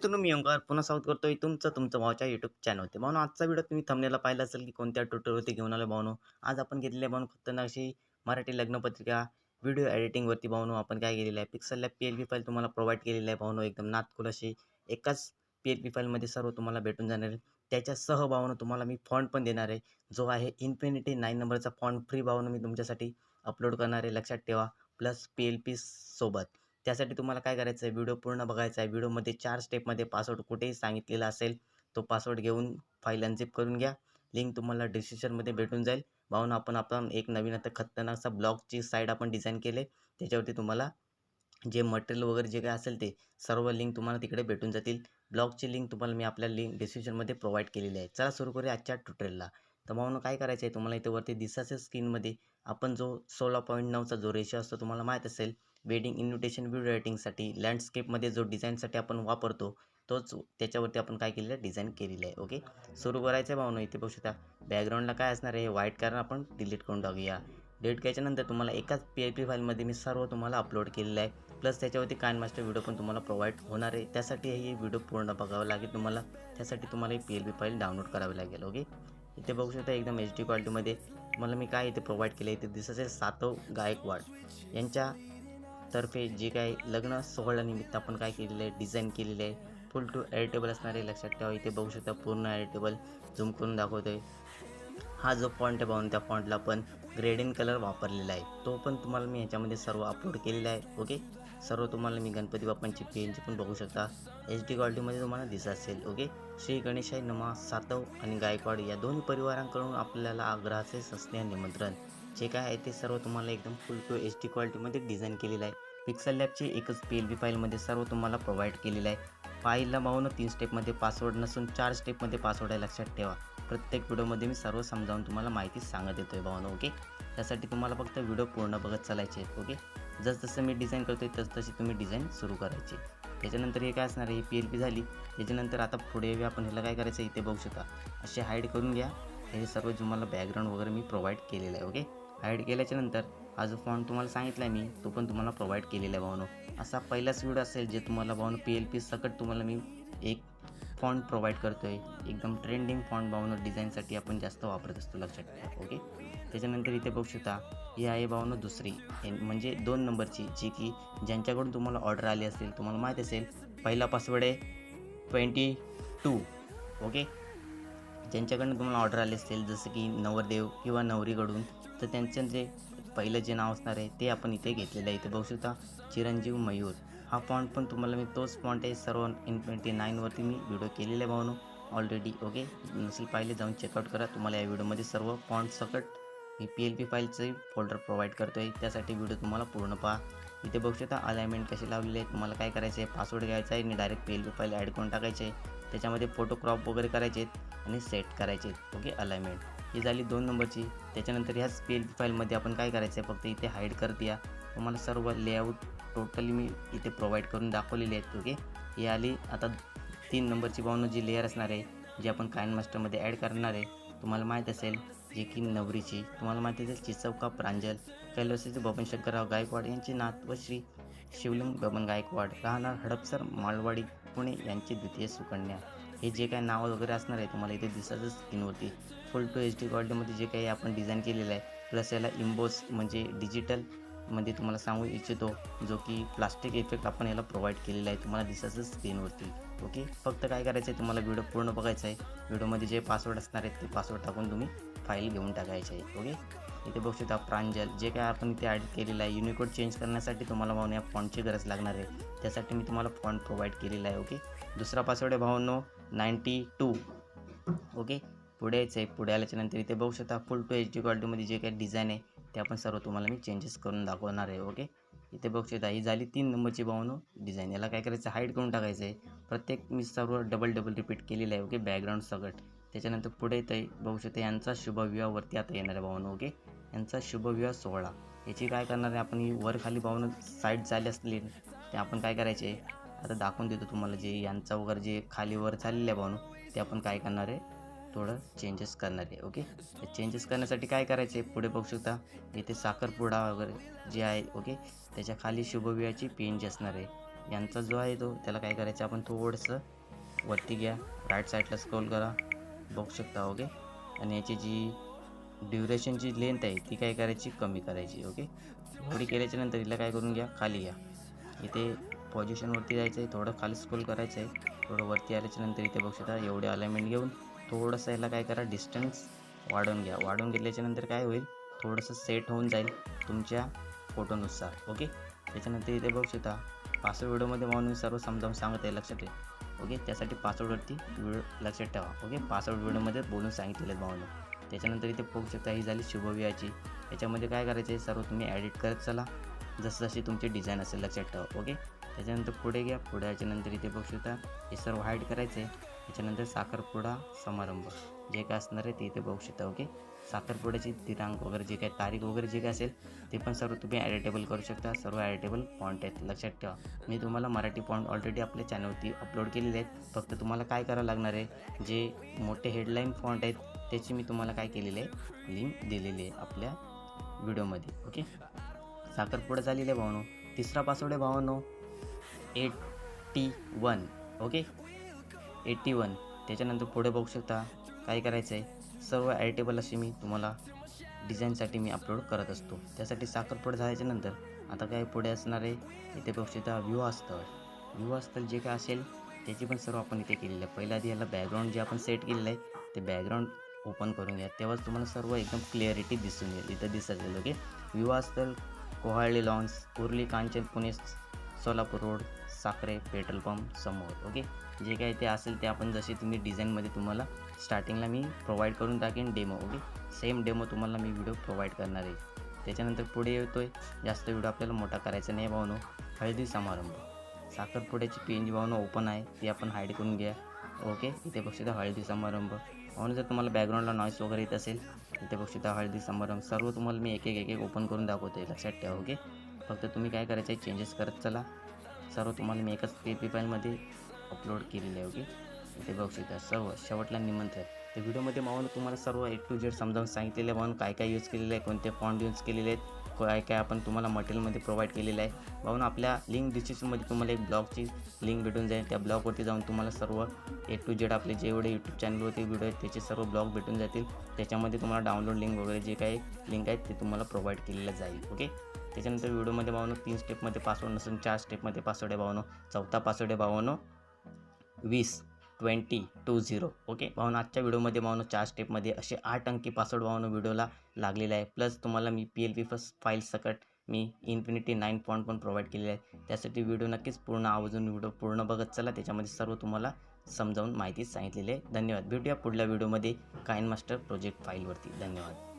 मित्रांनो मी ओंकार पुन्हा स्वागत करतोय तुमचं तुमचं भावाच्या यूट्यूब चॅनलवरती भावनो आजचा व्हिडिओ तुम्ही थंबनेला पाहिला असेल की कोणत्या ट्युटरवरती घेऊन आलो भावनो आज आपण घेतलेल्या भावनो खतरनाक अशी मराठी लग्नपत्रिका व्हिडिओ एडिटिंगवरती भावनो आपण काय केलेलं आहे पिक्सलला पी एल पी फाईल तुम्हाला प्रोव्हाइड केलेली आहे भावनो एकदम नातकुल अशी एकाच पी एल पी फाईलमध्ये सर्व तुम्हाला भेटून जाणार आहे. त्याच्यासह भावनं तुम्हाला मी फॉन्ट पण देणार आहे जो आहे इन्फिनिटी नाईन नंबरचा फॉन्ट फ्री भावनं मी तुमच्यासाठी अपलोड करणार आहे लक्षात ठेवा. प्लस पी एल पी सोबत. त्यासाठी तुम्हाला काय करायचं आहे व्हिडिओ पूर्ण बघायचा आहे व्हिडिओमध्ये चार स्टेपमध्ये पासवर्ड कुठेही सांगितलेला असेल तो पासवर्ड घेऊन फाईल अनझिप करून घ्या. लिंक तुम्हाला डिस्क्रिप्शनमध्ये भेटून जाईल. भाऊन आपण आपण एक नवीन आता खतरनाकचा ब्लॉगची साईड आपण डिझाईन केले. त्याच्यावरती तुम्हाला जे मटेरियल वगैरे जे काय असेल ते सर्व लिंक तुम्हाला तिकडे भेटून जातील. ब्लॉगची लिंक तुम्हाला मी आपल्या लिंक डिस्क्रिप्शनमध्ये प्रोव्हाइड केलेली आहे. चला सुरू करूया आजच्या ट्युटोरियलला तर मग काय करायचं आहे तुम्हाला इथे वरती दिसाच्या स्क्रीनमध्ये आपण जो सोळा पॉईंट नऊचा जो रेशो असतो तुम्हाला माहीत असेल वेडिंग इन्व्हिटेशन व्हिडिओ रायटिंगसाठी लँडस्केपमध्ये जो डिझाईनसाठी आपण वापरतो तोच त्याच्यावरती आपण काय केलेलं आहे? डिझाईन केलेलं आहे ओके? सुरू करायचं आहे भावना इथे बघू शकता. बॅकग्राऊंडला काय असणार आहे? व्हाईट कारण आपण डिलीट करून टाकूया. डिलीट केल्याच्यानंतर तुम्हाला एकाच पी एल पी फाईलमध्ये मी सर्व तुम्हाला अपलोड केलेलं आहे. प्लस त्याच्यावरती कान मास्टर व्हिडिओ पण तुम्हाला प्रोव्हाइड होणार आहे. त्यासाठी ही व्हिडिओ पूर्ण बघावं लागेल तुम्हाला. त्यासाठी तुम्हाला ही P L P file download करावी लागेल ओके? इथे बघू शकता एकदम एच डी क्वालिटीमध्ये मला मी काय इथे प्रोव्हाइड केलं आहे? इथे दिसत असेल सातव गायकवाड. यांच्या तर्फे जे काही लग्न सोहळ्यानिमित्त आपण काय केलेलं आहे डिझाईन केलेलं आहे फुल टू एडिटेबल असणारे लक्षात ठेवा इथे बघू शकता पूर्ण एडिटेबल झूम करून दाखवतो आहे हा जो फॉन्ट आहे पाहून त्या फॉन्टला पण ग्रेडिंग कलर वापरलेला आहे. तो पण तुम्हाला मी ह्याच्यामध्ये सर्व अपलोड केलेला आहे ओके सर्व तुम्हाला मी गणपती बाप्पांची पेनची पण बघू शकता. एच डी क्वालिटीमध्ये तुम्हाला दिसत असेल ओके श्री गणेशाई नमा सातव आणि गायकवाड या दोन्ही परिवारांकडून आपल्याला आग्रहाचे असणे निमंत्रण. जे काय आहे ते सर्व तुम्हाला एकदम फुल टू एच डी क्वालिटीमध्ये डिझाईन केलेलं आहे. पिक्सल लॅबची एकच पी एल बी फाईलमध्ये सर्व तुम्हाला प्रोव्हाइड केलेलं आहे. फाईलला मावून तीन स्टेपमध्ये पासवर्ड नसून चार स्टेपमध्ये पासवर्ड आहे लक्षात ठेवा. प्रत्येक व्हिडिओमध्ये मी सर्व समजावून तुम्हाला माहिती सांगत येतो आहे भावना ओके त्यासाठी तुम्हाला फक्त व्हिडिओ पूर्ण बघत चालायचे आहेत ओके जसजसं मी डिझाईन करतो आहे तसतशी तुम्ही डिझाईन सुरू करायची त्याच्यानंतर हे काय असणार आहे? ही पी एल पी झाली. त्याच्यानंतर आता पुढे आपण ह्याला काय करायचं इथे बघू शकता. असे हाईड करून घ्या. हे सर्व तुम्हाला बॅकग्राऊंड वगैरे मी प्रोव्हाइड केलेलं आहे ओके हाईड केल्याच्यानंतर हा जो फॉन्ट तुम्हाला सांगितला आहे मी तो पण तुम्हाला प्रोव्हाइड केलेला आहे भावनो. असा पहिलाच व्हिडिओ असेल जे तुम्हाला भावनो पी एल पी सकट तुम्हाला मी एक फॉन्ट प्रोव्हाइड करतो आहे एकदम ट्रेंडिंग फॉन्ट भावनो डिझाईनसाठी आपण जास्त वापरत असतो लक्षात ठेवा ओके त्याच्यानंतर इथे बघू शकता ही आहे भावनो दुसरी. हे म्हणजे दोन नंबरची जी की ज्यांच्याकडून तुम्हाला ऑर्डर आली असेल तुम्हाला माहीत असेल पहिला पासवर्ड आहे ट्वेंटी टू ओके ज्यांच्याकडनं तुम्हाला ऑर्डर आले असतील जसं की नवरदेव किंवा नवरीकडून तर त्यांचं जे पहिलं जे नाव असणार आहे ते आपण इथे घेतलेलं आहे. इथे बघू शकता चिरंजीव मयूर. हा फॉन्ट पण तुम्हाला मी तोच फॉन्ट आहे सर्व इन ट्वेंटी नाईनवरती मी व्हिडिओ केलेला आहे भावनो. ऑलरेडी ओके नसेल पाहिले जाऊन चेकआउट करा. तुम्हाला या व्हिडिओमध्ये सर्व फॉन्ट सकट मी पी एल पी फाईलचंही फोल्डर प्रोव्हाइड करतो आहे त्यासाठी व्हिडिओ तुम्हाला पूर्ण पहा. इथे बघू शकता अलाइनमेंट कसे लावलेले आहे तुम्हाला काय करायचं आहे पासवर्ड घ्यायचा आहे आणि direct P L P file add करून टाकायचे आहे. त्याच्यामध्ये फोटो क्रॉप वगैरे करायचे आहेत. आणि सेट करायचे. आहेत ओके अलाइनमेंट ही झाली दोन नंबरची. त्याच्यानंतर ह्याच पी एल पी फाईलमध्ये आपण काय करायचं आहे? फक्त इथे हाईड करत या. तुम्हाला सर्व लेआउट टोटली मी इथे प्रोव्हाइड करून दाखवलेली आहेत. ओके ही आली. आता तीन नंबरची भावना जी लेअर असणार आहे जी आपण कायन मास्टरमध्ये ॲड करणार आहे तुम्हाला माहीत असेल जे की नवरीची. तुम्हाला माहिती असेल चिचवका प्रांजल कैलासाचे बबन शंकरराव गायकवाड यांचे नात व श्री शिवलिंग बबन गायकवाड राहणार हडपसर मालवाडी पुणे यांची द्वितीय सुकन्या. हे जे काही नाव वगैरे असणार आहे तुम्हाला इथे दिसतच स्क्रीनवरती. फुल टू एच डी क्वालिटीमध्ये जे काही आपण डिझाईन केलेलं आहे प्लस याला इम्बोस म्हणजे डिजिटलमध्ये तुम्हाला सांगू इच्छितो जो की प्लास्टिक इफेक्ट आपण याला प्रोव्हाइड केलेला आहे तुम्हाला दिसतच स्क्रीनवरती. ओके फक्त काय करायचं आहे तुम्हाला व्हिडिओ पूर्ण बघायचा आहे. व्हिडिओमध्ये जे पासवर्ड असणार आहेत ते पासवर्ड टाकून तुम्ही फाईल घेऊन टाकायचे आहे. ओके इथे बघू शकता प्रांजल. जे काय आपण इथे ॲड केलेलं आहे युनिकोड चेंज करण्यासाठी तुम्हाला भावना या फॉन्टची गरज लागणार आहे. त्यासाठी मी तुम्हाला फॉन्ट प्रोव्हाइड केलेला आहे. ओके दुसरा पासवर्ड आहे भावनो नाईंटी टू. ओके? पुढे यायचं आहे. पुढे आल्याच्यानंतर इथे बघू शकता फुल टू एच डी क्वालिटीमध्ये जे काही डिझाईन आहे ते आपण सर्व तुम्हाला मी चेंजेस करून दाखवणार आहे. ओके? इथे बघू शकता ही झाली तीन नंबरची भावनो. डिझाईन याला काय करायचं? हाईट करून टाकायचं आहे. प्रत्येक मी सर्व डबल डबल रिपीट केलेलं आहे. ओके? बॅकग्राऊंड सगट त्याच्यानंतर पुढे येतं आहे बघू शकता यांचा शुभविवाहवरती आता येणार आहे भावनो. ओके? यांचा शुभविवाह सोहळा. याची काय करणार आहे आपण? ही वर खाली पाहून साईड झाली असली ते आपण काय करायचे? आता दाखवून देतो तुम्हाला जे यांचा वगैरे जे खाली वर आहे भावनो ते आपण काय करणार आहे? थोडं चेंजेस करणार आहे ओके चेंजेस करण्यासाठी काय करायचं आहे? पुढे बघू शकता इथे साखरपुडा वगैरे जे आहे ओके त्याच्याखाली शुभविवाची पेन जी असणार आहे यांचा जो आहे तो त्याला काय करायचं आपण थोडंसं वरती घ्या राईट साईडला स्क्रोल करा बघू शकता ओके आणि याची जी ड्युरेशनची लेंथ आहे ती काय करायची? कमी करायची ओके थोडी केल्याच्यानंतर हिला काय करून घ्या? खाली घ्या. इथे पॉझिशनवरती जायचं आहे थोडं खाली स्क्रोल करायचं आहे थोडं वरती आल्याच्यानंतर इथे बघू शकता एवढे अलाइनमेंट घेऊन थोडंसं याला काय करा डिस्टन्स वाढवून घ्या. वाढवून घेतल्याच्या नंतर काय होईल थोडंसं सेट होऊन जाईल तुमच्या फोटोनुसार ओके त्याच्यानंतर इथे बघू शकता पासवर्ड व्हिडिओमध्ये म्हणून मी सर्व समजावून सांगत आहे लक्षात ठेवा ओके त्यासाठी पासवर्डवरती व्हिडिओ लक्षात ठेवा ओके पासवर्ड व्हिडिओमध्ये बोलून सांगितलेलं आहे भावनं त्याच्यानंतर इथे बघू शकता ही झाली शुभवियाची याच्यामध्ये काय करायचं आहे सर्व तुम्ही ॲडिट करत चला. जसं जशी तुमची डिझाईन असेल लक्षात ठेवा ओके त्याच्यानंतर पुढे घ्या. पुढे याच्यानंतर इथे बघू शकता हे सर्व हाईड करायचं आहे त्याच्यानंतर साखरपुडा समारंभ. जे काय असणार आहे ते इथे बघू शकता ओके साखरपुड्याची दिनांक वगैरे जे काय तारीख वगैरे जे काय असेल ते पण सर्व तुम्ही ॲडिटेबल करू शकता. सर्व ॲडिटेबल पॉईंट आहेत. लक्षात ठेवा. मी तुम्हाला मराठी पॉईंट ऑलरेडी आपल्या चॅनलवरती अपलोड केलेले आहेत. फक्त तुम्हाला काय करावं लागणार आहे जे मोठे हेडलाईन फॉन्ट आहेत त्याची मी तुम्हाला काय केलेले आहे लिंक दिलेली आहे आपल्या व्हिडिओमध्ये ओके साखरपुडा झालेली आहे भावनो. तिसरा पासवर्ड आहे भावनो. Eighty one okay? Eighty one. त्याच्यानंतर पुढे बघू शकता काय करायचं आहे सर्व ॲडिटेबल अशी मी तुम्हाला डिझाईनसाठी मी अपलोड करत असतो. त्यासाठी साखरपुडा झाल्याच्यानंतर आता काय पुढे असणार आहे इथे बघू शकता व्ह्यू असतं व्ह्यू असतं जे काय असेल त्याची पण सर्व आपण इथे केलेलं आहे. पहिल्या आधी याला बॅकग्राऊंड जे आपण सेट केलेलं आहे ते बॅकग्राऊंड ओपन करून घ्या. तेव्हाच तुम्हाला सर्व एकदम क्लिअरिटी दिसून येईल. इथं दिसत ओके? विवाह असतं कोहाळली lawns Kurli Kanchan Pune Solapur road Sakhare petrol pump समोर ओके जे काही ते असेल ते आपण जसे तुम्ही डिझाईनमध्ये तुम्हाला स्टार्टिंगला मी प्रोव्हाइड करून टाकेन डेमो ओके सेम डेमो तुम्हाला मी व्हिडिओ प्रोव्हाइड करणार आहे. त्याच्यानंतर पुढे येतोय जास्त व्हिडिओ आपल्याला मोठा करायचा नाही भावनो. हळदी समारंभ. साखरपुड्याची पी एन जी भावना ओपन आहे ती आपण हाईड करून घ्या ओके इथे बघता हळदी समारंभ. म्हणून जर तुम्हाला बॅकग्राऊंडला नॉईस वगैरे येत असेल इथे तर हळदी समारंभ. सर्व तुम्हाला मी एक एक एक एक ओपन करून दाखवतो आहे लक्षात ठेवा ओके फक्त तुम्ही काय करायचं आहे चेंजेस करत चला. सर्व तुम्हाला मी एकाच पी पी फाईलमध्ये अपलोड केलेलं आहे ओके ते बघू शकता सर्व शेवटला निमंत्रण तर व्हिडिओमध्ये मावून तुम्हाला सर्व ए टू जेड समजावून सांगितलेलं आहे म्हणून काय काय यूज केलेलं आहे कोणते फॉन्ट यूज केलेले आहेत काय काय आपण तुम्हाला मटेरियलमध्ये प्रोव्हाइड केलेलं आहे. म्हणून आपल्या लिंक डिस्क्रिप्शनमध्ये तुम्हाला एक ब्लॉगची लिंक भेटून जाईल. त्या ब्लॉगवरती जाऊन तुम्हाला सर्व ए टू जेड आपले जेवढे यूट्यूब चॅनलवरती व्हिडिओ आहेत त्याचे सर्व ब्लॉग भेटून जातील. त्याच्यामध्ये तुम्हाला डाउनलोड लिंक वगैरे जे काही लिंक आहेत ते तुम्हाला प्रोव्हाइड केलेलं जाईल ओके त्याच्यानंतर व्हिडिओमध्ये भावनो तीन स्टेपमध्ये पासवर्ड नसून चार स्टेपमध्ये पासवर्ड आहे भावनो चौथा पासवर्ड आहे भावनो वीस ट्वेंटी टू झिरो. ओके? भावना आजच्या व्हिडिओमध्ये भावनो चार स्टेपमध्ये असे आठ अंकी पासवर्ड भावनो व्हिडिओला लागलेला आहे. प्लस तुम्हाला मी P L P first file सकट मी इन्फिनिटी नाईन पॉईंट पण प्रोव्हाइड केलेले आहे. त्यासाठी व्हिडिओ नक्कीच पूर्ण आवर्जून व्हिडिओ पूर्ण बघत चला. त्याच्यामध्ये सर्व तुम्हाला समजावून माहिती सांगितलेली आहे. धन्यवाद. भेटूया पुढल्या व्हिडिओमध्ये काइन मास्टर प्रोजेक्ट फाईलवरती. धन्यवाद.